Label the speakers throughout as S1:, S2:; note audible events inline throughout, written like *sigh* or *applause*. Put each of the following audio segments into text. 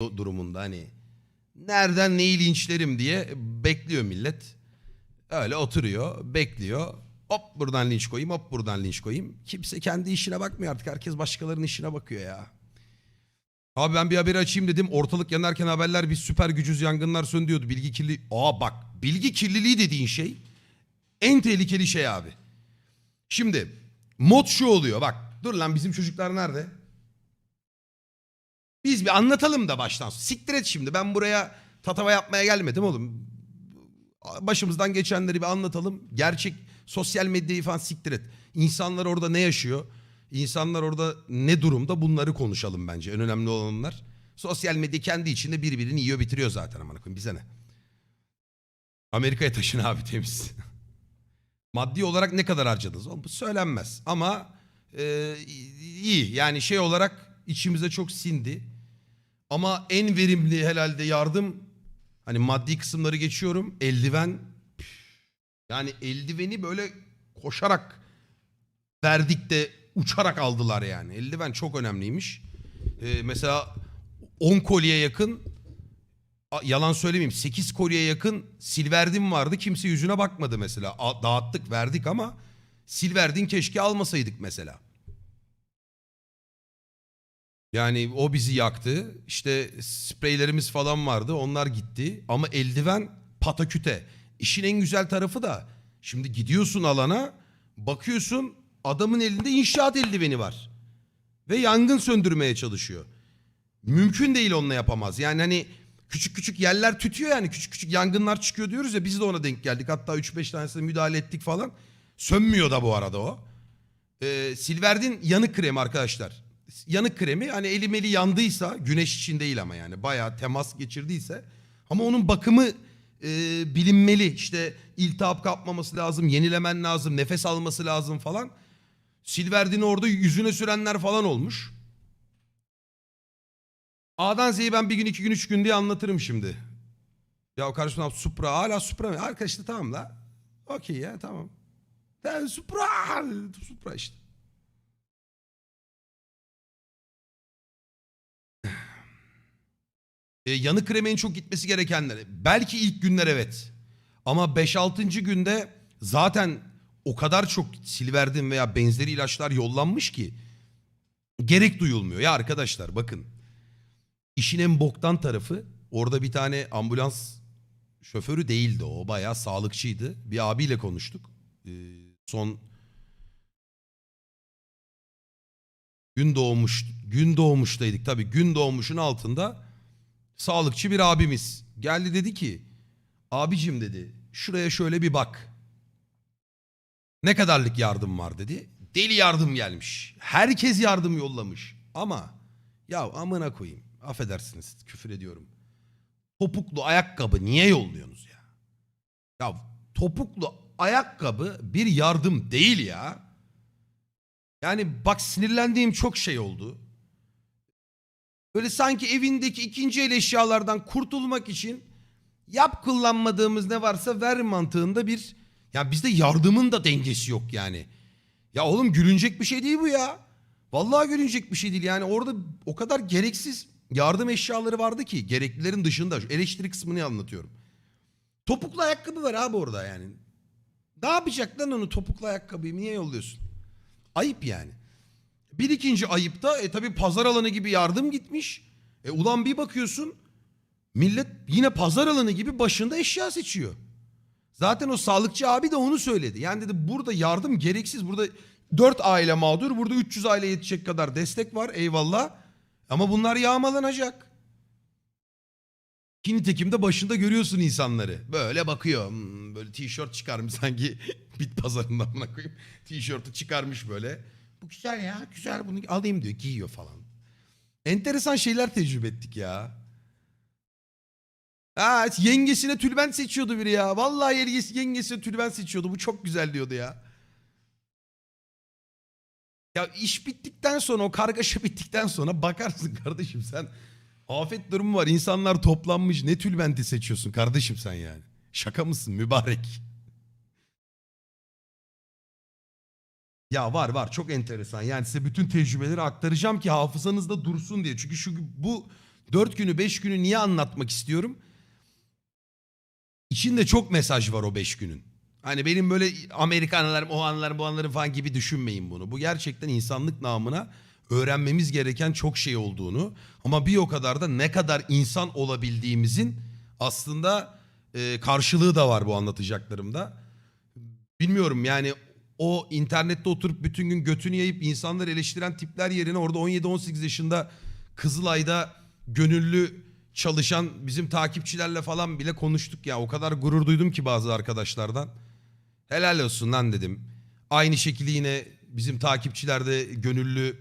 S1: du- durumunda hani nereden neyi linçlerim diye bekliyor millet. Öyle oturuyor, bekliyor. Hop buradan linç koyayım, hop buradan linç koyayım. Kimse kendi işine bakmıyor artık. Herkes başkalarının işine bakıyor ya. Abi ben bir haberi açayım dedim. Ortalık yanarken haberler biz süper gücüz yangınlar söndüyordu. Bilgi kirli... Aa bak bilgi kirliliği dediğin şey en tehlikeli şey abi. Şimdi mod şu oluyor bak. Dur lan bizim çocuklar nerede? Biz bir anlatalım da baştan. Siktir et şimdi ben buraya tatava yapmaya gelmedim oğlum. Başımızdan geçenleri bir anlatalım. Gerçek sosyal medyayı falan siktir et. İnsanlar orada ne yaşıyor? İnsanlar orada ne durumda bunları konuşalım bence. En önemli olanlar. Sosyal medya kendi içinde birbirini yiyor bitiriyor zaten amına koyayım bize ne? Amerika'ya taşın abi temiz. *laughs* Maddi olarak ne kadar harcadınız? Oğlum bu söylenmez ama e, iyi yani şey olarak içimize çok sindi. Ama en verimli herhalde yardım hani maddi kısımları geçiyorum eldiven yani eldiveni böyle koşarak verdik de uçarak aldılar yani. Eldiven çok önemliymiş. E, mesela 10 kolye yakın yalan söylemeyeyim 8 kolye yakın silverdim vardı kimse yüzüne bakmadı mesela. A- dağıttık verdik ama silverdin keşke almasaydık mesela. Yani o bizi yaktı. İşte spreylerimiz falan vardı onlar gitti. Ama eldiven pataküte. İşin en güzel tarafı da şimdi gidiyorsun alana bakıyorsun adamın elinde inşaat eldiveni var. Ve yangın söndürmeye çalışıyor. Mümkün değil onunla yapamaz. Yani hani küçük küçük yerler tütüyor yani küçük küçük yangınlar çıkıyor diyoruz ya biz de ona denk geldik. Hatta 3-5 tanesine müdahale ettik falan. Sönmüyor da bu arada o. Ee, Silverdin yanık kremi arkadaşlar. Yanık kremi hani eli meli yandıysa güneş için değil ama yani bayağı temas geçirdiyse ama onun bakımı e, bilinmeli. İşte iltihap kapmaması lazım, yenilemen lazım, nefes alması lazım falan. Silverdin'i orada yüzüne sürenler falan olmuş. A'dan Z'yi ben bir gün, iki gün, üç gün diye anlatırım şimdi. Ya kardeşim Supra hala Supra mı? Arkadaşlar tamam la. Okey ya tamam. Supra, Supra işte. E, yanık kremi en çok gitmesi gerekenler. Belki ilk günler evet. Ama 5-6. günde zaten o kadar çok silverdim veya benzeri ilaçlar yollanmış ki gerek duyulmuyor. Ya arkadaşlar bakın işin en boktan tarafı orada bir tane ambulans şoförü değildi o bayağı sağlıkçıydı. Bir abiyle konuştuk. Ee, son gün doğmuş gün doğmuştaydık tabii gün doğmuşun altında sağlıkçı bir abimiz geldi dedi ki abicim dedi şuraya şöyle bir bak. Ne kadarlık yardım var dedi. Deli yardım gelmiş. Herkes yardım yollamış. Ama ya amına koyayım. Affedersiniz küfür ediyorum. Topuklu ayakkabı niye yolluyorsunuz ya? Ya topuklu ayakkabı bir yardım değil ya. Yani bak sinirlendiğim çok şey oldu. Böyle sanki evindeki ikinci el eşyalardan kurtulmak için yap kullanmadığımız ne varsa ver mantığında bir ya bizde yardımın da dengesi yok yani. Ya oğlum gülünecek bir şey değil bu ya. Vallahi gülünecek bir şey değil yani orada o kadar gereksiz yardım eşyaları vardı ki gereklilerin dışında şu eleştiri kısmını anlatıyorum. Topuklu ayakkabı var abi orada yani. Ne yapacak lan onu topuklu ayakkabıyı niye yolluyorsun? Ayıp yani. Bir ikinci ayıp da e tabi pazar alanı gibi yardım gitmiş. E ulan bir bakıyorsun millet yine pazar alanı gibi başında eşya seçiyor. Zaten o sağlıkçı abi de onu söyledi. Yani dedi burada yardım gereksiz. Burada 4 aile mağdur. Burada 300 aile yetecek kadar destek var. Eyvallah. Ama bunlar yağmalanacak. Ki nitekim de başında görüyorsun insanları. Böyle bakıyor. Hmm, böyle tişört çıkarmış sanki *laughs* bit pazarından buna koyayım. Tişörtü çıkarmış böyle. Bu güzel ya güzel bunu alayım diyor. Giyiyor falan. Enteresan şeyler tecrübe ettik ya. Ha, yengesine tülbent seçiyordu biri ya. Vallahi yengesi, yengesine tülbent seçiyordu. Bu çok güzel diyordu ya. Ya iş bittikten sonra o kargaşa *laughs* bittikten sonra bakarsın kardeşim sen afet durumu var. İnsanlar toplanmış. Ne tülbenti seçiyorsun kardeşim sen yani? Şaka mısın mübarek? Ya var var çok enteresan. Yani size bütün tecrübeleri aktaracağım ki hafızanızda dursun diye. Çünkü şu bu Dört günü beş günü niye anlatmak istiyorum? İçinde çok mesaj var o beş günün. Hani benim böyle Amerikan anılarım, o anılarım, bu anılarım falan gibi düşünmeyin bunu. Bu gerçekten insanlık namına öğrenmemiz gereken çok şey olduğunu ama bir o kadar da ne kadar insan olabildiğimizin aslında e, karşılığı da var bu anlatacaklarımda. Bilmiyorum yani o internette oturup bütün gün götünü yayıp insanları eleştiren tipler yerine orada 17-18 yaşında Kızılay'da gönüllü çalışan bizim takipçilerle falan bile konuştuk ya. O kadar gurur duydum ki bazı arkadaşlardan. Helal olsun lan dedim. Aynı şekilde yine bizim takipçilerde gönüllü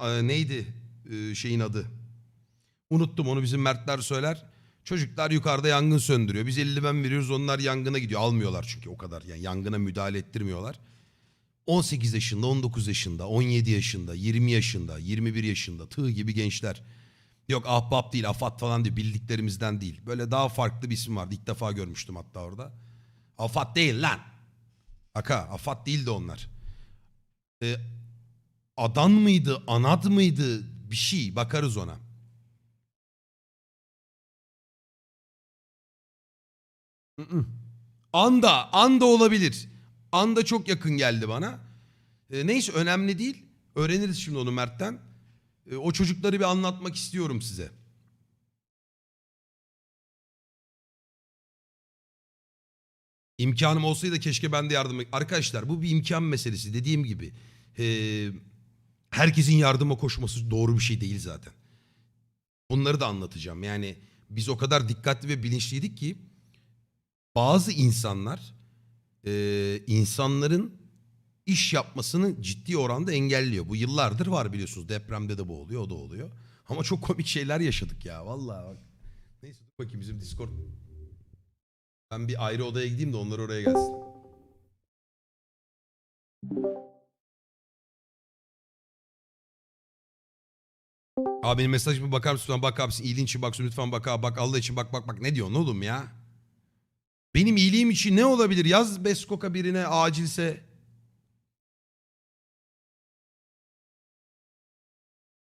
S1: e, neydi e, şeyin adı? Unuttum onu bizim Mertler söyler. Çocuklar yukarıda yangın söndürüyor. Biz eldiven veriyoruz onlar yangına gidiyor. Almıyorlar çünkü o kadar. Yani yangına müdahale ettirmiyorlar. 18 yaşında, 19 yaşında, 17 yaşında, 20 yaşında, 21 yaşında tığ gibi gençler. Yok ahbap değil, afat falan değil, bildiklerimizden değil. Böyle daha farklı bir isim vardı. İlk defa görmüştüm hatta orada. Afat değil lan. Aka, afat değildi onlar. Ee, adan mıydı, anad mıydı bir şey bakarız ona. Anda, anda olabilir. Anda çok yakın geldi bana. Ee, neyse önemli değil. Öğreniriz şimdi onu Mert'ten. Ee, o çocukları bir anlatmak istiyorum size. İmkanım olsaydı keşke ben de yardım... Arkadaşlar bu bir imkan meselesi. Dediğim gibi ee, herkesin yardıma koşması doğru bir şey değil zaten. Bunları da anlatacağım. Yani biz o kadar dikkatli ve bilinçliydik ki bazı insanlar e, insanların iş yapmasını ciddi oranda engelliyor. Bu yıllardır var biliyorsunuz. Depremde de bu oluyor, o da oluyor. Ama çok komik şeyler yaşadık ya vallahi bak. Neyse dur bakayım bizim Discord. Ben bir ayrı odaya gideyim de onlar oraya gelsin. Abi benim mesajıma bakar mısın? Lütfen Bak abisi iyiliğin için bak lütfen bak abi bak Allah için bak bak bak ne diyorsun oğlum ya? Benim iyiliğim için ne olabilir? Yaz Beskok'a birine acilse.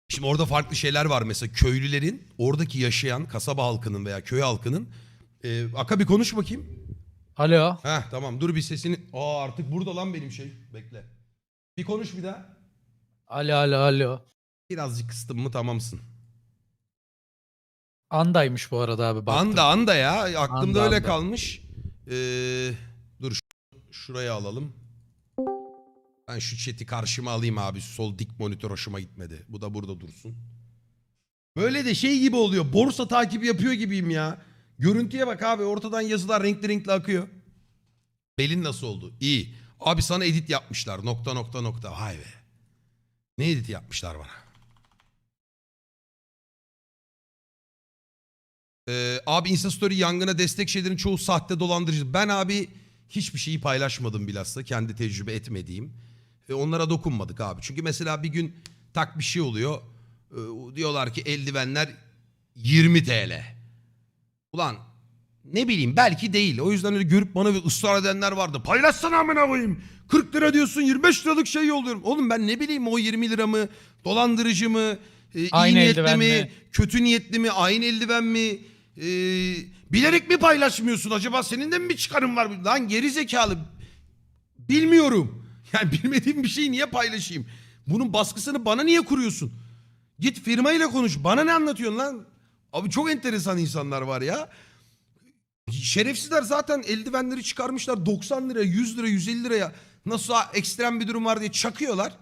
S1: Şimdi orada farklı şeyler var. Mesela köylülerin, oradaki yaşayan kasaba halkının veya köy halkının. E, Aka bir konuş bakayım.
S2: Alo.
S1: Heh tamam dur bir sesini. Aa artık burada lan benim şey. Bekle. Bir konuş bir daha.
S2: Alo alo alo.
S1: Birazcık kıstım mı tamamsın.
S2: Andaymış bu arada abi. Baktım.
S1: Anda anda ya. Aklımda
S2: Anda,
S1: öyle
S2: anda.
S1: kalmış. Ee, dur şu- şuraya alalım. Ben şu chat'i karşıma alayım abi. Sol dik monitör hoşuma gitmedi. Bu da burada dursun. Böyle de şey gibi oluyor. Borsa takibi yapıyor gibiyim ya. Görüntüye bak abi. Ortadan yazılar renkli renkli akıyor. Belin nasıl oldu? İyi. Abi sana edit yapmışlar. Nokta nokta nokta. Vay be. Ne edit yapmışlar bana? Ee, abi Instastory yangına destek şeylerin çoğu sahte dolandırıcı. Ben abi hiçbir şeyi paylaşmadım bilhassa kendi tecrübe etmediğim. Ve onlara dokunmadık abi. Çünkü mesela bir gün tak bir şey oluyor. Ee, diyorlar ki eldivenler 20 TL. Ulan ne bileyim belki değil. O yüzden öyle görüp bana bir ısrar edenler vardı. Paylaşsana amına koyayım. 40 lira diyorsun 25 liralık şey yolluyorum. Oğlum ben ne bileyim o 20 lira mı? Dolandırıcı mı? e, iyi
S2: Aynı
S1: niyetli mi?
S2: mi?
S1: Kötü niyetli mi? Aynı eldiven mi? Ee, bilerek mi paylaşmıyorsun? Acaba senin de mi bir çıkarın var? Lan geri zekalı. Bilmiyorum. *laughs* Yani bilmediğim bir şeyi niye paylaşayım? Bunun baskısını bana niye kuruyorsun? Git firmayla konuş. Bana ne anlatıyorsun lan? Abi çok enteresan insanlar var ya. Şerefsizler zaten eldivenleri çıkarmışlar 90 lira, 100 lira, 150 liraya. Nasıl ekstrem bir durum var diye çakıyorlar.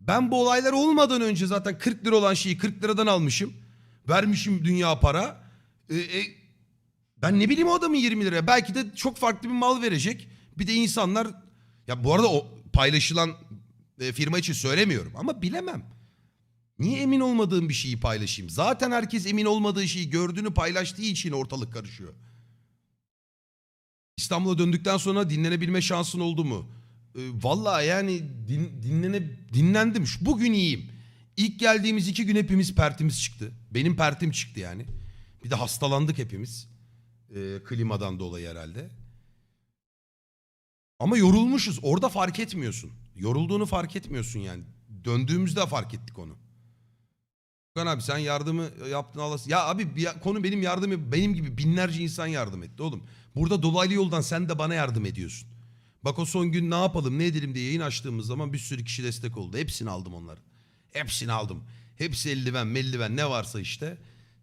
S1: Ben bu olaylar olmadan önce zaten 40 lira olan şeyi 40 liradan almışım. Vermişim dünya para. Ee, e, ben ne bileyim o adamın 20 liraya. Belki de çok farklı bir mal verecek. Bir de insanlar... Ya bu arada o paylaşılan e, firma için söylemiyorum ama bilemem. Niye emin olmadığım bir şeyi paylaşayım? Zaten herkes emin olmadığı şeyi gördüğünü paylaştığı için ortalık karışıyor. İstanbul'a döndükten sonra dinlenebilme şansın oldu mu? Ee, vallahi yani din, dinlene, dinlendim. Bugün iyiyim. İlk geldiğimiz iki gün hepimiz pertimiz çıktı. Benim pertim çıktı yani. Bir de hastalandık hepimiz. Ee, klimadan dolayı herhalde. Ama yorulmuşuz. Orada fark etmiyorsun. Yorulduğunu fark etmiyorsun yani. Döndüğümüzde fark ettik onu. Furkan abi sen yardımı yaptın Allah'ın. Ya abi bir- konu benim yardım benim gibi binlerce insan yardım etti oğlum. Burada dolaylı yoldan sen de bana yardım ediyorsun. Bak o son gün ne yapalım ne edelim diye yayın açtığımız zaman bir sürü kişi destek oldu. Hepsini aldım onları. Hepsini aldım. Hepsi eldiven meldiven ne varsa işte.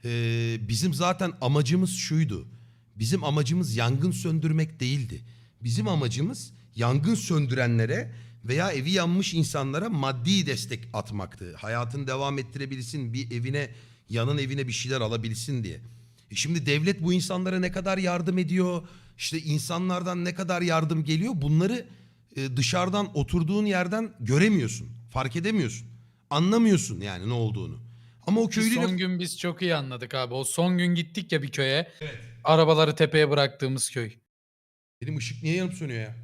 S1: Ee, bizim zaten amacımız şuydu. Bizim amacımız yangın söndürmek değildi. Bizim amacımız yangın söndürenlere veya evi yanmış insanlara maddi destek atmaktı. Hayatını devam ettirebilsin, bir evine, yanın evine bir şeyler alabilsin diye. E şimdi devlet bu insanlara ne kadar yardım ediyor, işte insanlardan ne kadar yardım geliyor bunları e, dışarıdan oturduğun yerden göremiyorsun, fark edemiyorsun. Anlamıyorsun yani ne olduğunu. Ama o
S2: Ki
S1: köylüyle...
S2: Son gün biz çok iyi anladık abi. O son gün gittik ya bir köye. Arabaları tepeye bıraktığımız köy.
S1: Benim ışık niye yanıp sönüyor ya?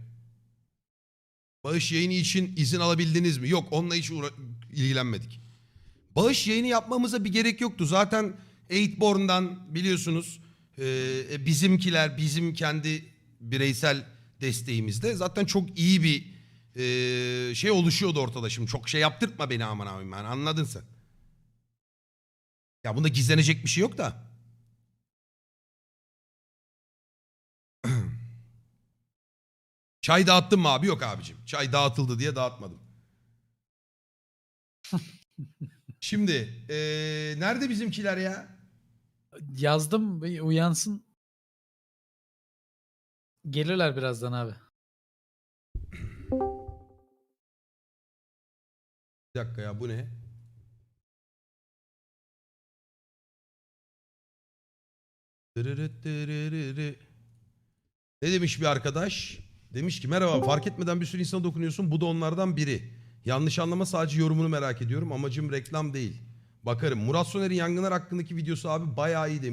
S1: Bağış yayını için izin alabildiniz mi? Yok onunla hiç uğra- ilgilenmedik. Bağış yayını yapmamıza bir gerek yoktu. Zaten Eightborn'dan biliyorsunuz e, bizimkiler bizim kendi bireysel desteğimizde zaten çok iyi bir e, şey oluşuyordu ortada şimdi. Çok şey yaptırtma beni aman abim yani anladın sen. Ya bunda gizlenecek bir şey yok da. *clears throat* Çay dağıttın mı abi? Yok abicim. Çay dağıtıldı diye dağıtmadım. *laughs* Şimdi eee, nerede bizimkiler ya?
S2: Yazdım uyansın. Gelirler birazdan abi.
S1: Bir dakika ya bu ne? Ne demiş bir arkadaş? Demiş ki merhaba fark etmeden bir sürü insana dokunuyorsun. Bu da onlardan biri. Yanlış anlama sadece yorumunu merak ediyorum. Amacım reklam değil. Bakarım. Murat Soner'in yangınlar hakkındaki videosu abi bayağı iyi demiş.